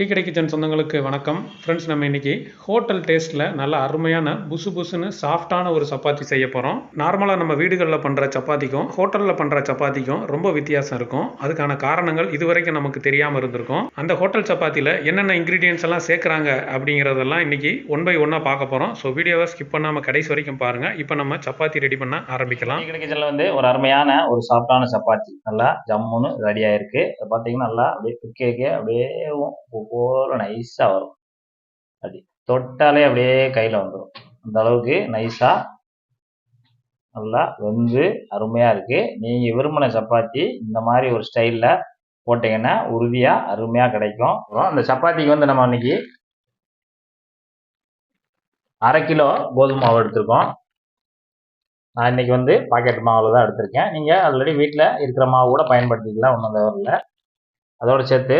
Tea கடை kitchen சொந்தங்களுக்கு வணக்கம். ஃப்ரெண்ட்ஸ் நம்ம இன்னைக்கு ஹோட்டல் டேஸ்ட்டில் நல்ல அருமையான புசு புசுன்னு சாஃப்டான ஒரு சப்பாத்தி செய்ய போகிறோம் நார்மலாக நம்ம வீடுகளில் பண்ணுற சப்பாத்திக்கும் ஹோட்டலில் பண்ணுற சப்பாத்திக்கும் ரொம்ப வித்தியாசம் இருக்கும். அதுக்கான காரணங்கள் இதுவரைக்கும் நமக்கு தெரியாமல் இருந்திருக்கும். அந்த ஹோட்டல் சப்பாத்தியில் என்னென்ன இன்க்ரீடியன்ஸ் எல்லாம் சேர்க்குறாங்க அப்படிங்கிறதெல்லாம் இன்னைக்கு ஒன் பை ஒன்னாக பார்க்க போகிறோம் ஸோ வீடியோவை ஸ்கிப் பண்ணாமல் கடைசி வரைக்கும் பாருங்கள் இப்போ நம்ம சப்பாத்தி ரெடி பண்ண ஆரம்பிக்கலாம். டீ கடை கிச்சனில் வந்து ஒரு அருமையான ஒரு சாஃப்டான சப்பாத்தி. நல்லா ஜம்முன்னு ரெடியாகிருக்கு ஆயிருக்கு. பார்த்தீங்கன்னா நல்லா அப்படியே பிக்கேக்கே அப்படியே போல நைஸாக வரும். அப்படி தொட்டாலே அப்படியே கையில் வந்துடும் அந்த அளவுக்கு நைஸாக நல்லா வெந்து அருமையாக இருக்குது நீங்கள் விரும்பின சப்பாத்தி இந்த மாதிரி ஒரு ஸ்டைலில் போட்டிங்கன்னா உறுதியாக அருமையாக கிடைக்கும். அப்புறம் அந்த சப்பாத்திக்கு வந்து நம்ம இன்னைக்கு அரை கிலோ கோதுமை மாவு எடுத்திருக்கோம். நான் இன்னைக்கு வந்து பாக்கெட் மாவில் தான் எடுத்திருக்கேன். நீங்கள் ஆல்ரெடி வீட்டில் இருக்கிற மாவு கூட பயன்படுத்திக்கலாம் ஒன்றும் தவறில்லை. அதோடு சேர்த்து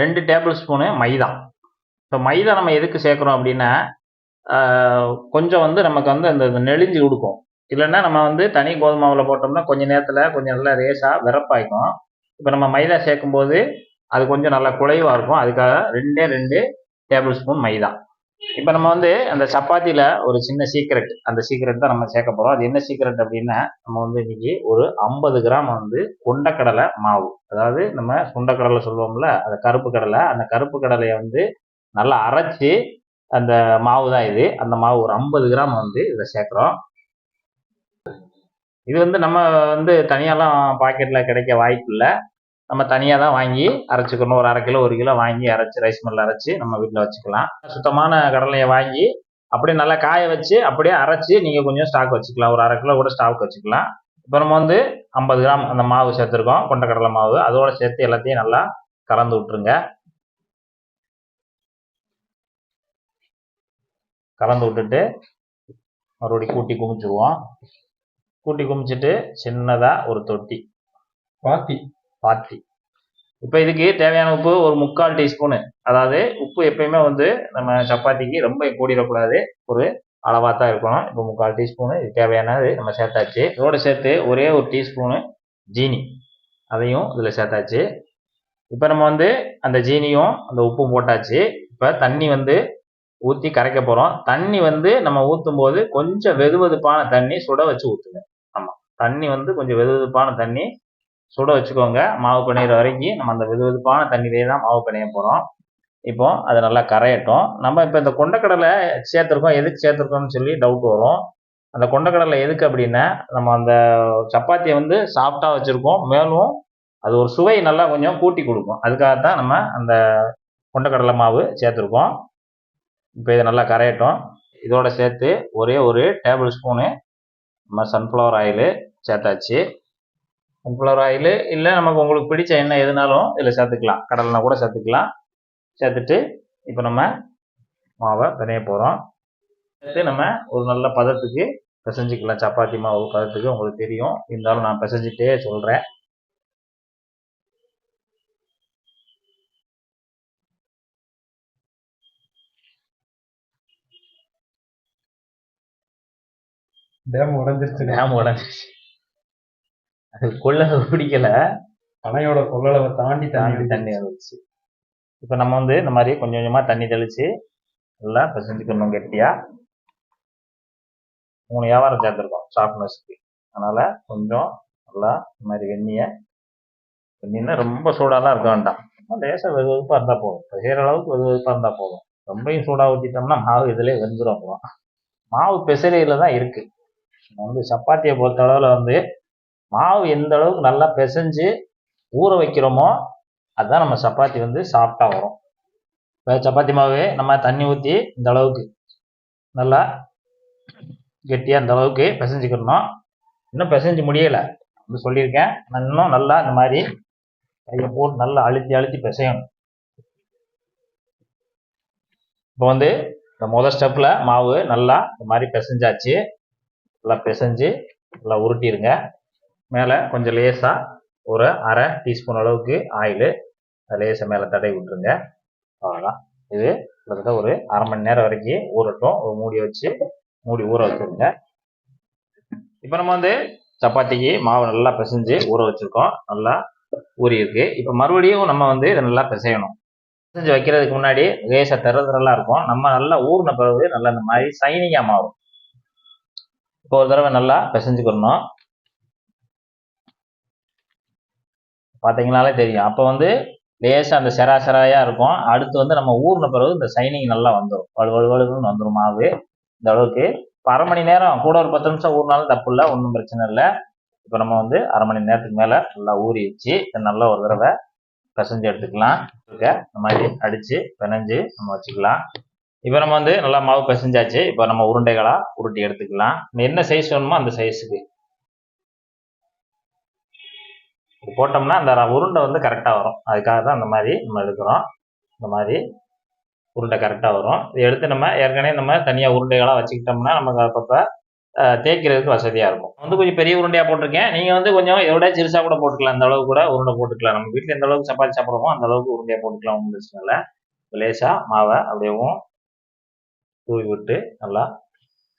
ரெண்டு டேபிள் ஸ்பூனு மைதா. இப்போ மைதா நம்ம எதுக்கு சேர்க்குறோம் அப்படின்னா கொஞ்சம் வந்து நமக்கு வந்து அந்த நெளிஞ்சு கொடுக்கும். இல்லைன்னா நம்ம வந்து தனி கோதுமாவில் போட்டோம்னா கொஞ்சம் நேரத்தில் கொஞ்சம் நல்லா ரேஸாக விறப்பாய்க்கும் இப்போ நம்ம மைதா சேர்க்கும்போது அது கொஞ்சம் நல்லா குலைவாக இருக்கும். அதுக்காக ரெண்டே ரெண்டு டேபிள் ஸ்பூன் மைதா. இப்போ நம்ம வந்து அந்த சப்பாத்தியில் ஒரு சின்ன சீக்ரெட் அந்த சீக்ரெட் தான் நம்ம சேர்க்க போகிறோம் அது என்ன சீக்ரெட் அப்படின்னா நம்ம வந்து இன்னைக்கு ஒரு ஐம்பது கிராம் வந்து கொண்டக்கடலை மாவு. அதாவது நம்ம சுண்டக்கடலை சொல்லுவோம்ல அந்த கருப்பு கடலை. அந்த கருப்பு கடலையை வந்து நல்லா அரைச்சி அந்த மாவு தான் இது. அந்த மாவு ஒரு ஐம்பது கிராம் வந்து இதில் சேர்க்குறோம். இது வந்து நம்ம வந்து தனியாலாம் பாக்கெட்டில் கிடைக்க வாய்ப்பு இல்லை நம்ம தனியாக தான் வாங்கி அரைச்சிக்கணும் ஒரு அரை கிலோ ஒரு கிலோ வாங்கி அரைச்சி ரைஸ் மில்லில் அரைச்சி நம்ம வீட்டில் வச்சுக்கலாம். சுத்தமான கடலையை வாங்கி அப்படியே நல்லா காய வச்சு அப்படியே அரைச்சி நீங்கள் கொஞ்சம் ஸ்டாக் வச்சுக்கலாம். ஒரு அரை கிலோ கூட ஸ்டாக் வச்சுக்கலாம். இப்போ நம்ம வந்து ஐம்பது கிராம் அந்த மாவு சேர்த்துருக்கோம் கொண்டக்கடலை மாவு. அதோட சேர்த்து எல்லாத்தையும் நல்லா கலந்து விட்டுருங்க. கலந்து விட்டுட்டு மறுபடி கூட்டி குமிச்சிருவோம் கூட்டி குமிச்சிட்டு சின்னதாக ஒரு தொட்டி. பாத்தி. பாத்தி இப்போ இதுக்கு தேவையான உப்பு ஒரு முக்கால் டீஸ்பூனு. அதாவது உப்பு எப்பயுமே வந்து நம்ம சப்பாத்திக்கு ரொம்ப கூடிடக்கூடாது ஒரு அளவாக தான் இருக்கணும். இப்போ முக்கால் டீஸ்பூனு இது தேவையானது நம்ம சேர்த்தாச்சு. இதோட சேர்த்து ஒரே ஒரு டீஸ்பூனு ஜீனி. அதையும் இதில் சேர்த்தாச்சு. இப்போ நம்ம வந்து அந்த ஜீனியும் அந்த உப்பும் போட்டாச்சு. இப்போ தண்ணி வந்து ஊற்றி கரைக்க போகிறோம் தண்ணி வந்து நம்ம ஊற்றும் போது கொஞ்சம் வெதுவெதுப்பான தண்ணி சுட வச்சு ஊற்றுங்க ஆமாம் தண்ணி வந்து கொஞ்சம் வெதுவெதுப்பான தண்ணி சுட வச்சுக்கோங்க. மாவு பிணையிற வரைக்கும் நம்ம அந்த வெதுவெதுப்பான தண்ணியிலே தான் மாவு பிணைய போகிறோம் இப்போ அதை நல்லா கரையட்டும். நம்ம இப்போ இந்த கொண்டக்கடலை சேர்த்துருக்கோம். எதுக்கு சேர்த்துருக்கோம்னு சொல்லி டவுட் வரும். அந்த கொண்டக்கடலை எதுக்கு அப்படின்னா நம்ம அந்த சப்பாத்தியை வந்து சாஃப்டாக வச்சுருக்கோம். மேலும் அது ஒரு சுவை நல்லா கொஞ்சம் கூட்டி கொடுக்கும். அதுக்காக தான் நம்ம அந்த கொண்டக்கடலை மாவு சேர்த்துருக்கோம். இப்போ இதை நல்லா கரையட்டும். இதோட சேர்த்து ஒரே ஒரு டேபிள் ஸ்பூனு நம்ம சன்ஃப்ளவர் ஆயிலு சேர்த்தாச்சு. சன்ஃப்ளவர் ஆயில் இல்லை நமக்கு உங்களுக்கு பிடிச்ச எண்ணெய் எதுனாலும் இதில் சேர்த்துக்கலாம். கடலைனா கூட சேர்த்துக்கலாம். சேர்த்துட்டு இப்போ நம்ம மாவை பிணைய போகிறோம் சேர்த்து நம்ம ஒரு நல்ல பதத்துக்கு பிசைஞ்சிக்கலாம். சப்பாத்தி மாவு பதத்துக்கு உங்களுக்கு தெரியும். இருந்தாலும் நான் பிசைஞ்சிட்டே சொல்கிறேன் டேம் உடஞ்சிருச்சு டேம் உடஞ்சிச்சு அது கொள்ள பிடிக்கல அணையோட கொள்ளளவை தாண்டி தாண்டி தண்ணி வந்துச்சு இப்போ நம்ம வந்து இந்த மாதிரி கொஞ்சம் கொஞ்சமாக தண்ணி தெளித்து நல்லா பிசைஞ்சுக்கணும் கெட்டியாக மூணு வியாபாரம் சேர்த்துருக்கோம் சாஃப்ட்னஸ்க்கு அதனால் கொஞ்சம் நல்லா இந்த மாதிரி வெந்நியை வெந்நின்னா ரொம்ப சூடாலாம் இருக்க வேண்டாம். லேசாக வெது வெதுப்பாக இருந்தால் போதும். செய்கிற அளவுக்கு வெது வெதுப்பாக இருந்தால் போதும். ரொம்பையும் சூடாக ஊற்றிட்டோம்னா மாவு இதிலே வெந்துடும் மாவு பிசைறையில் தான் இருக்குது வந்து சப்பாத்தியை பொறுத்த அளவில் வந்து மாவு எந்த அளவுக்கு நல்லா பிசைஞ்சு ஊற வைக்கிறோமோ அதுதான் நம்ம சப்பாத்தி வந்து சாஃப்டாக வரும். இப்போ சப்பாத்தி மாவு நம்ம தண்ணி ஊற்றி இந்த அளவுக்கு நல்லா கெட்டியாக இந்த அளவுக்கு பிசைஞ்சுக்கிடணும் இன்னும் பிசைஞ்சு முடியலை வந்து சொல்லியிருக்கேன். நான் இன்னும் நல்லா இந்த மாதிரி கையை போட்டு நல்லா அழுத்தி அழுத்தி பிசையணும். இப்போ வந்து இந்த முதல் ஸ்டெப்பில் மாவு நல்லா இந்த மாதிரி பிசைஞ்சாச்சு. நல்லா பிசைஞ்சு நல்லா உருட்டிடுங்க மேலே கொஞ்சம் லேசாக ஒரு அரை டீஸ்பூன் அளவுக்கு ஆயிலு. லேசாக மேலே தடவி விட்டுருங்க. அவ்வளோதான் இது கிட்டத்தட்ட ஒரு அரை மணி நேரம் வரைக்கும் ஊறட்டும். ஒரு மூடி வச்சு மூடி ஊற வச்சுருங்க. இப்போ நம்ம வந்து சப்பாத்திக்கு மாவு நல்லா பிசைஞ்சு ஊற வச்சுருக்கோம். நல்லா ஊறி இருக்கு இப்போ மறுபடியும் நம்ம வந்து இதை நல்லா பிசையணும். பிசைஞ்சு வைக்கிறதுக்கு முன்னாடி லேசாக திற திரலாம் இருக்கும். நம்ம நல்லா ஊறின பிறகு நல்லா இந்த மாதிரி சைனிங்காக மாறும் இப்போ ஒரு தடவை நல்லா பிசைஞ்சுக்கிறணும் பார்த்தீங்கனாலே தெரியும். அப்போ வந்து லேசாக அந்த செராசராயாக இருக்கும். அடுத்து வந்து நம்ம ஊர்ன பிறகு இந்த சைனிங் நல்லா வந்துடும் வலு வலு வலுன்னு வந்துடும் மாவு. இந்த அளவுக்கு. இப்போ அரை மணி நேரம் கூட ஒரு பத்து நிமிஷம் ஊறினாலும் தப்பு இல்லை ஒன்றும் பிரச்சனை இல்லை. இப்போ நம்ம வந்து அரை மணி நேரத்துக்கு மேலே நல்லா ஊறி வச்சு நல்லா ஒரு தடவை பிசைஞ்சு எடுத்துக்கலாம். இந்த மாதிரி அடித்து பிணைஞ்சு நம்ம வச்சுக்கலாம். இப்போ நம்ம வந்து நல்லா மாவு பிசைஞ்சாச்சு. இப்போ நம்ம உருண்டைகளாக உருட்டி எடுத்துக்கலாம். என்ன சைஸ் வேணுமோ அந்த சைஸுக்கு போட்டோம்னா அந்த உருண்டை வந்து கரெக்டாக வரும். அதுக்காக தான் அந்த மாதிரி நம்ம எடுக்கிறோம். இந்த மாதிரி உருண்டை கரெக்டாக வரும். இதை எடுத்து நம்ம ஏற்கனவே நம்ம தனியாக உருண்டைகளாக வச்சுக்கிட்டோம்னா நமக்கு அப்பப்போ தேய்க்கிறதுக்கு வசதியாக இருக்கும். வந்து கொஞ்சம் பெரிய உருண்டையாக போட்டிருக்கேன். நீங்கள் வந்து கொஞ்சம் எவ்வளோ சிறுசாக கூட போட்டுக்கலாம். அந்த அளவுக்கு கூட உருண்டை போட்டுக்கலாம். நம்ம வீட்டில் எந்த அளவுக்கு சப்பாத்தி சாப்பிட்றோமோ அந்த அளவுக்கு உருண்டையாக போட்டுக்கலாம். ஒன்றும் பிரச்சனை இல்லை. லேசாக மாவை அப்படியேவும் தூவி விட்டு நல்லா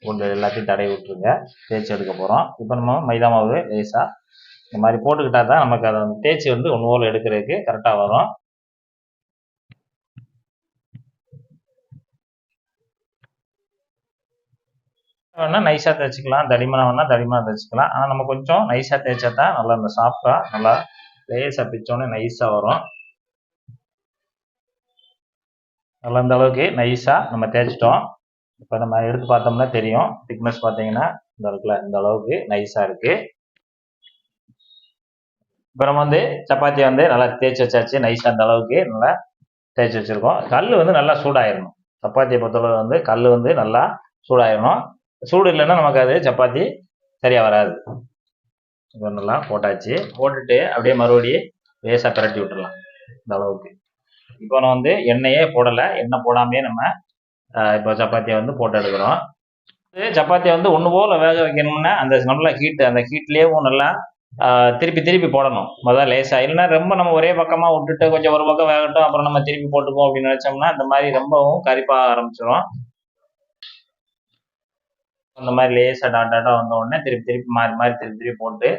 உருண்டை எல்லாத்தையும் தடவி விட்டுருங்க. தேய்ச்சி எடுக்க போகிறோம் இப்போ நம்ம மைதா மாவு லேசாக இந்த மாதிரி போட்டுக்கிட்டா தான் நமக்கு அதை தேய்ச்சி வந்து ஒன்று போல் எடுக்கிறதுக்கு கரெக்டாக வரும். வேணா நைஸாக தேய்ச்சிக்கலாம். தடிமனாக வேணா தடிமனாக தேய்ச்சிக்கலாம். ஆனால் நம்ம கொஞ்சம் நைஸாக தேய்ச்சா தான் நல்லா இந்த சாஃப்டாக நல்லா லேசாக பிச்சோன்னே நைஸாக வரும். நல்லா இந்த அளவுக்கு நைஸாக நம்ம தேய்ச்சிட்டோம். இப்போ நம்ம எடுத்து பார்த்தோம்னா தெரியும். திக்னஸ் பார்த்தீங்கன்னா இந்த இருக்குல்ல இந்த அளவுக்கு நைஸாக இருக்குது இப்போ நம்ம வந்து சப்பாத்தியை வந்து நல்லா தேய்ச்சி வச்சாச்சு. நைஸாக அந்த அளவுக்கு நல்லா தேய்ச்சி வச்சுருக்கோம். கல் வந்து நல்லா சூடாயிடணும் சப்பாத்தியை பொறுத்தளவு வந்து கல் வந்து நல்லா சூடாயிடணும் சூடு இல்லைன்னா நமக்கு அது சப்பாத்தி சரியாக வராது. இப்போ நல்லா போட்டாச்சு. போட்டுட்டு அப்படியே மறுபடியும் லேசாக பிரட்டி விட்டுடலாம். இந்த அளவுக்கு. இப்போ நான் வந்து எண்ணெயே போடலை. எண்ணெய் போடாமையே நம்ம இப்போ சப்பாத்தியை வந்து போட்டு எடுக்கிறோம். சப்பாத்தியை வந்து ஒன்று போல் வேக வைக்கணும்னா அந்த நல்லா ஹீட்டு அந்த ஹீட்லேயும் நல்லா திருப்பி திருப்பி போடணும். முதல்ல லேசாக இல்லைன்னா ரொம்ப நம்ம ஒரே பக்கமாக விட்டுட்டு கொஞ்சம் ஒரு பக்கம் வேகட்டும் அப்புறம் நம்ம திருப்பி போட்டுப்போம் அப்படின்னு நினச்சோம்னா அந்த மாதிரி ரொம்பவும் கரிப்பாக ஆரம்பிச்சிடும் அந்த மாதிரி லேசாக டாட் டாட்டாக வந்த உடனே திருப்பி திருப்பி மாறி மாறி திருப்பி திருப்பி போட்டு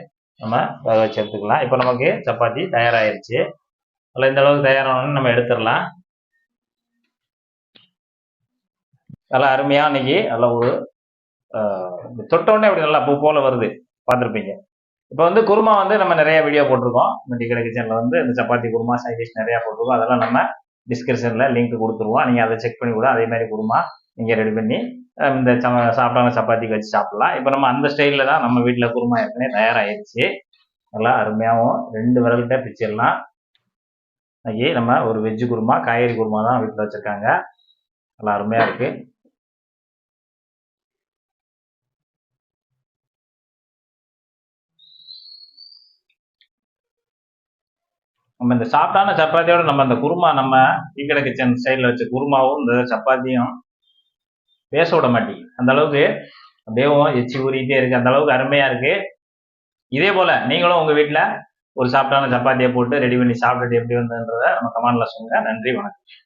நம்ம வேக வச்சு எடுத்துக்கலாம். இப்போ நமக்கு சப்பாத்தி தயாராகிருச்சு அதில் இந்த அளவுக்கு தயாரானோன்னு நம்ம எடுத்துடலாம். நல்லா அருமையாக இன்னைக்கு நல்ல ஒரு தொட்டோடனே தொட்ட உடனே அப்படி நல்லா பூ போல வருது. பார்த்துருப்பீங்க. இப்போ வந்து குருமா வந்து நம்ம நிறைய வீடியோ போட்டிருக்கோம். மெட்டி கடை கிச்சனில் வந்து இந்த சப்பாத்தி குருமா சைடிஷ் நிறையா போட்டிருக்கோம். அதெல்லாம் நம்ம டிஸ்கிரிப்ஷனில் லிங்க் கொடுத்துருவோம். நீங்கள் அதை செக் பண்ணி கூட அதே மாதிரி குருமா நீங்கள் ரெடி பண்ணி இந்த சம சாப்பிடாம சப்பாத்திக்கு வச்சு சாப்பிடலாம். இப்போ நம்ம அந்த ஸ்டைலில் தான் நம்ம வீட்டில் குருமா ஏற்கனவே தயாராகிடுச்சு நல்லா அருமையாகவும் ரெண்டு விரல்கிட்ட பிச்சிடலாம். ஐயே நம்ம ஒரு வெஜ்ஜு குருமா காய்கறி குருமா தான் வீட்டில் வச்சுருக்காங்க. நல்லா அருமையாக இருக்குது நம்ம இந்த சாப்பிட்டான சப்பாத்தியோட நம்ம அந்த குருமா நம்ம டீக்கடை கிச்சன் ஸ்டைலில் வச்ச குருமாவும் இந்த சப்பாத்தியும் பேச விட மாட்டேங்குது. அந்த அளவுக்கு அப்படியே எச்சி ஊறிக்கிட்டே இருக்கு. அந்த அளவுக்கு அருமையா இருக்கு. இதே போல நீங்களும் உங்க வீட்டில் ஒரு சாப்பிட்டான சப்பாத்தியை போட்டு ரெடி பண்ணி சாப்பிட்டுட்டு எப்படி வந்ததுன்றத நம்ம கமாண்டில் சொல்லுங்க. நன்றி வணக்கம்.